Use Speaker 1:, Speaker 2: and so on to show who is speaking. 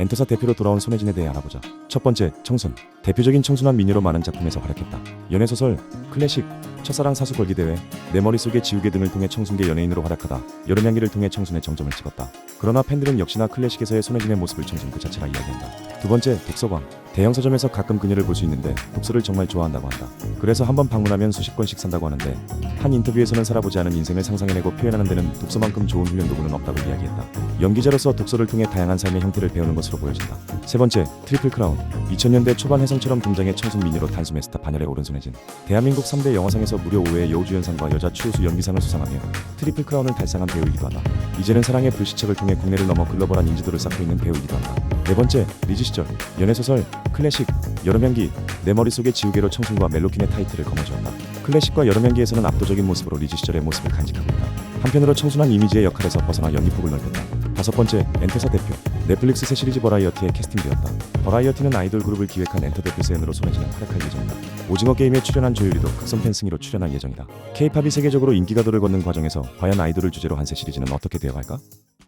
Speaker 1: 엔터사 대표로 돌아온 손혜진에 대해 알아보자. 첫 번째, 청순. 대표적인 청순한 미녀로 많은 작품에서 활약했다. 연애소설, 클래식, 첫사랑 사수 걸기 대회, 내 머릿속의 지우개 등을 통해 청순계 연예인으로 활약하다 여름 향기를 통해 청순의 정점을 찍었다. 그러나 팬들은 역시나 클래식에서의 손혜진의 모습을 청순 그 자체라 이야기한다. 두 번째, 독서광. 대형 서점에서 가끔 그녀를 볼 수 있는데 독서를 정말 좋아한다고 한다. 그래서 한번 방문하면 수십 권씩 산다고 하는데 한 인터뷰에서는 살아보지 않은 인생을 상상해내고 표현하는 데는 독서만큼 좋은 훈련 도구는 없다고 이야기했다. 연기자로서 독서를 통해 다양한 삶의 형태를 배우는 것으로 보여진다. 세 번째, 트리플 크라운. 2000년대 초반 혜성처럼 등장해 청순 미녀로 단숨에 스타 반열에 오른 손혜진. 대한민국 3대 영화상에서 무려 5회 여우주연상과 여자 추우수 연기상을 수상하며 트리플 크라운을 달성한 배우이기도 하다. 이제는 사랑의 불시착을 통해 국내를 넘어 글로벌한 인지도를 쌓고 있는 배우이기도 한다. 네 번째, 리즈 시절. 연애소설, 클래식, 여름향기, 내 머릿속의 지우개로 청순과 멜로킨의 타이틀을 거머쥐었다. 클래식과 여름향기에서는 압도적인 모습으로 리즈 시절의 모습을 간직하고 있다. 한편으로 청순한 이미지의 역할에서 벗어나 연기폭을 넓혔다. 다섯 번째, 엔터사 대표. 넷플릭스 새 시리즈 버라이어티에 캐스팅되었다. 버라이어티는 아이돌 그룹을 기획한 엔터 대표 세연으로 손혜진은 활약할 예정이다. 오징어 게임에 출연한 조유리도 극성 팬 승희로 출연할 예정이다. K-팝이 세계적으로 인기가도를 걷는 과정에서 과연 아이돌을 주제로 한 새 시리즈는 어떻게 되어갈까?